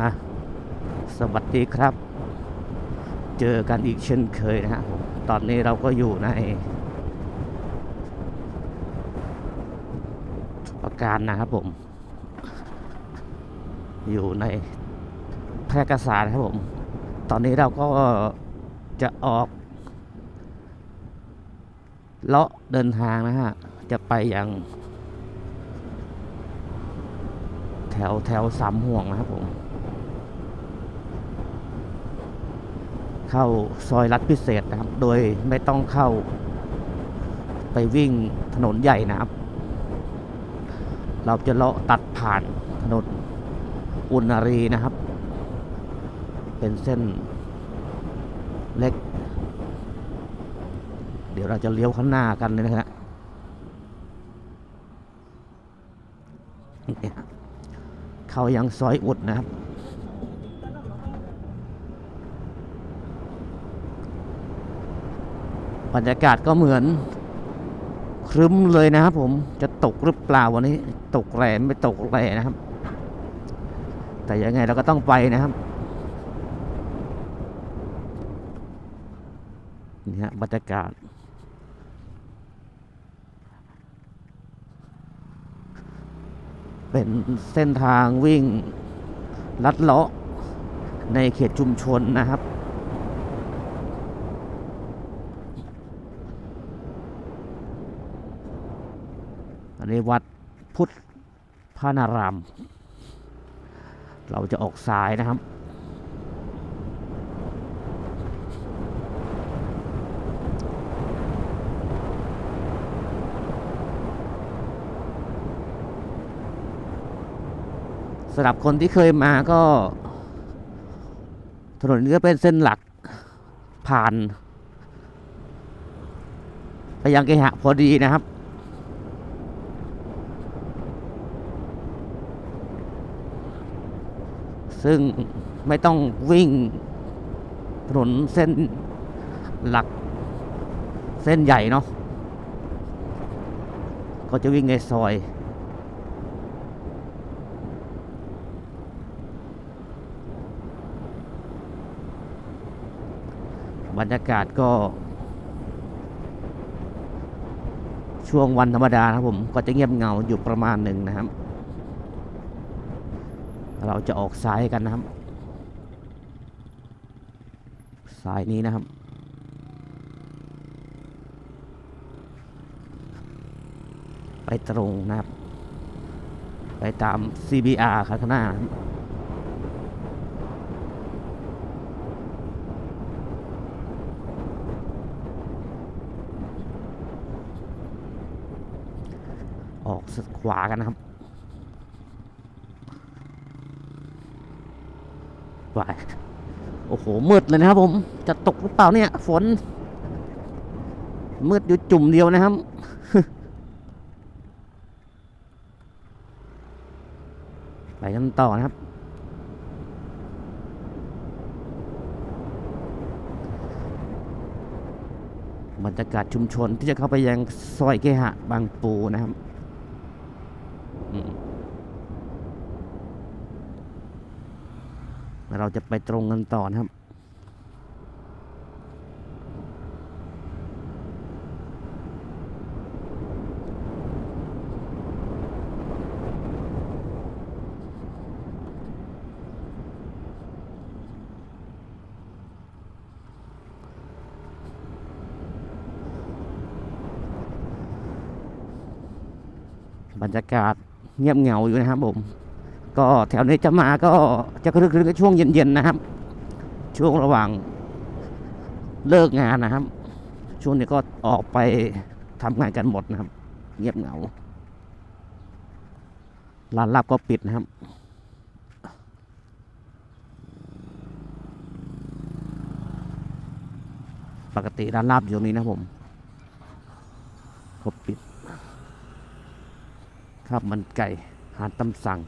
อะสวัสดีครับ เจอกันอีกเช่นเคยนะฮะตอนนี้เราก็อยู่ใน ประการนะครับผม อยู่ในแพร่กษานะครับผม ตอนนี้เราก็จะออกเลาะเดินทางนะฮะ จะไปยัง แถวแถวสามห่วงนะครับผม เข้าซอยรัดพิเศษนะครับ โดยไม่ต้องเข้า ไปวิ่งถนนใหญ่นะครับ เราจะเลาะตัดผ่านถนนอุณารีนะครับ เป็นเส้นเล็ก เดี๋ยวเราจะเลี้ยวข้างหน้ากันเลยนะฮะเนี่ยเข้ายังซอยอุดนะครับ บรรยากาศก็เหมือนครึ้มเลยนะครับผมจะตกหรือเปล่าวันนี้ ตกแรงไม่ตกแรงนะครับ แต่ยังไงเราก็ต้องไปนะครับนี่ฮะบรรยากาศ เป็นเส้นทางวิ่งลัดเลาะในเขตชุมชนนะครับ อันวัดพุทธพานาราม เราจะออกซ้ายนะครับ สำหรับคนที่เคยมาก็ ถนนนี้ก็เป็นเส้นหลักผ่านไปยังเกหะพอดีนะครับ ซึ่งไม่ต้องวิ่งถนนเส้นหลักเส้นใหญ่เนาะก็จะวิ่งในซอย บรรยากาศก็ ช่วงวันธรรมดานะครับผม ก็จะเงียบเงาอยู่ประมาณหนึ่งนะครับ เราจะออกซ้ายกันนะครับซ้ายนี้นะครับ ไปตรงนะครับ ไปตาม CBR ครับข้างหน้าออกขวากันนะครับ ไปโอ้โห มืดเลยนะครับผม จะตกหรือเปล่าเนี่ย ฝน มืดอยู่จุ่มเดียวนะครับ ไปกันต่อนะครับ บรรยากาศชุมชนที่จะเข้าไปยังซอยเกหะบางปูนะครับ อืม เราจะไปตรงกันต่อนะครับบรรยากาศเงียบเหงาอยู่นะครับผม ก็แถวนี้จะมาก็จะคลึกคลึกช่วงเย็นๆนะครับ ช่วงระหว่างเลิกงานนะครับ ช่วงนี้ก็ออกไปทำงานกันหมดนะครับ เงียบเหงาร้านลับก็ปิดนะครับปกติร้านลาบอยู่ตรงนี้นะผมเขาปิด ครับมันไก่หารตำสั่ง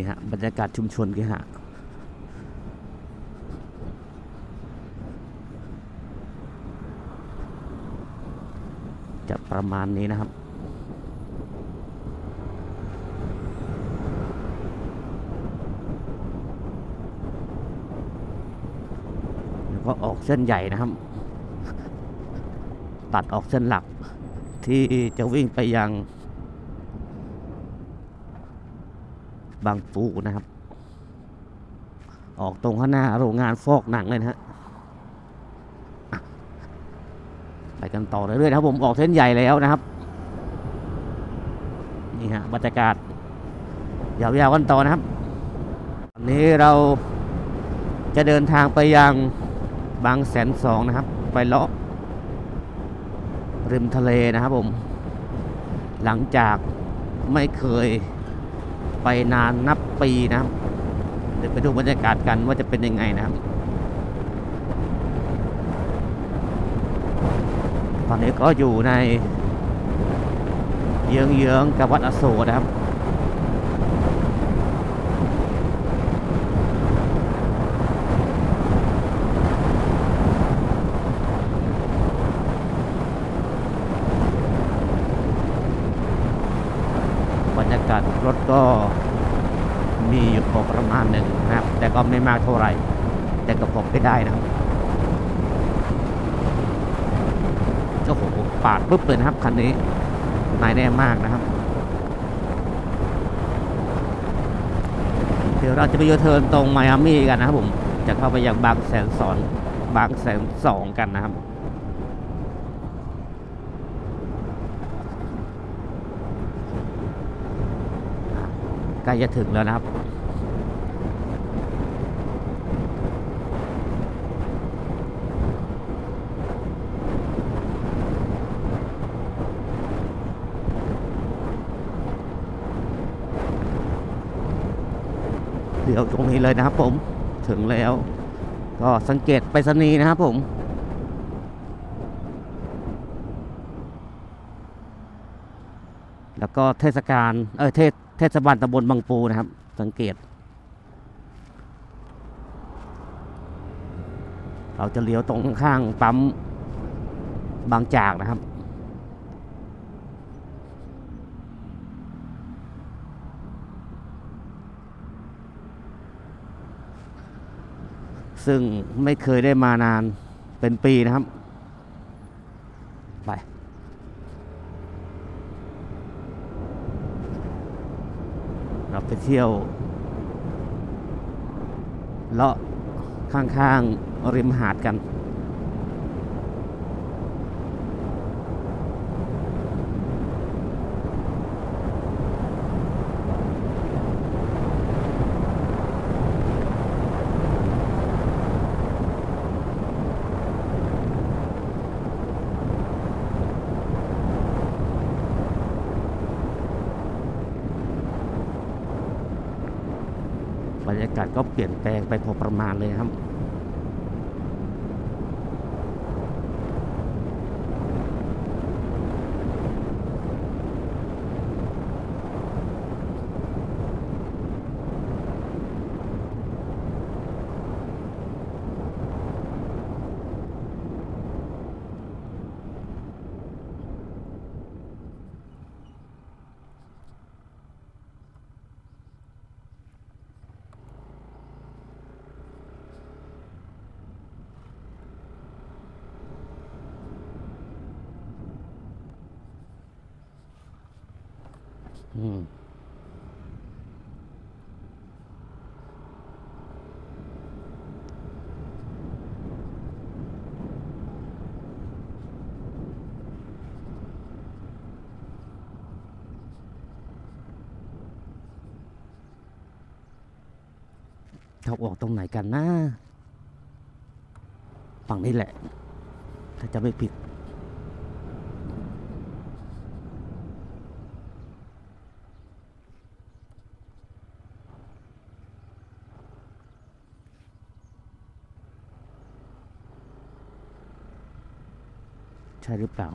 นี่ฮะบรรยากาศชุมชนเคหะจะประมาณนี้นะครับแล้วก็ออกเส้นใหญ่นะครับ ตัดออกเส้นหลักที่จะวิ่งไปยัง บางปูนะครับ ออกตรงข้างหน้าโรงงานฟอกหนังเลยนะฮะไปกันต่อเรื่อยๆนะครับผมออกเส้นใหญ่แล้วนะครับนี่ฮะบรรยากาศยาวๆกันต่อนะครับวันนี้เราจะเดินทางไปยังบางแสนสองนะครับ ไปเลาะริมทะเลนะครับผม หลังจากไม่เคย ไปนานนับปีนะครับเดี๋ยวไปดูบรรยากาศกันว่าจะเป็นยังไงนะครับ ตอนนี้ก็อยู่ในเยื้องเยื้องกับวัดอโศกนะครับ บรรยากาศรถก็มีอยู่พอประมาณหนึ่งนะครับ แต่ก็ไม่มากเท่าไหร่ แต่ก็พบไปได้นะครับโอ้โหปาดปุ๊บเลยนะครับคันนี้นายแน่มากนะครับเดี๋ยวเราจะไปยูเทิร์นตรงไมอามี่กันนะครับผมจะเข้าไปยังบางแสนสอนบางแสนสองกันนะครับใกล้จะถึงแล้วนะครับ เดี๋ยวตรงนี้เลยนะครับผมถึงแล้ว ก็สังเกตไปรษณีนะครับผมแล้วก็เทศกาลเออเทศเทศบาลตำบลบางปูนะครับ สังเกต เราจะเลี้ยวตรงข้างปั๊มบางจากนะครับ ซึ่งไม่เคยได้มานานเป็นปีนะครับ ไปเราไปเที่ยวเลาะข้างๆริมหาดกันากาศก็เปลี่ยนแปลงไปพอประมาณเลยครับ เขาออกตรงไหนกันนะ ฝั่งนี้แหละ ถ้าจะไม่ผิด ใช่หรือเปล่า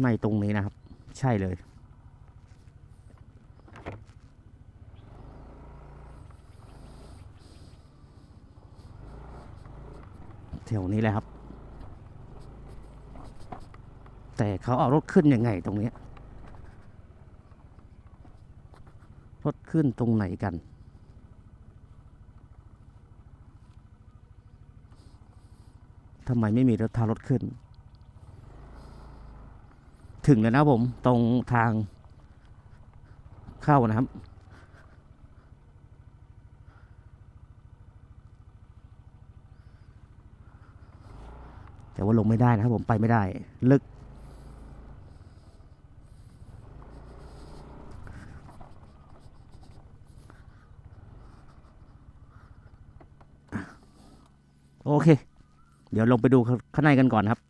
ไม่ตรงนี้นะครับ ใช่เลยแถวนี้แหละครับ แต่เขาเอารถขึ้นยังไงตรงนี้ รถขึ้นตรงไหนกัน ทำไมไม่มีรถทารถขึ้น ถึงแล้วนะผมตรงทางเข้านะครับแต่ว่าลงไม่ได้นะครับผมไปไม่ได้ ลึก โอเค เดี๋ยวลงไปดูข้างในกันก่อนครับ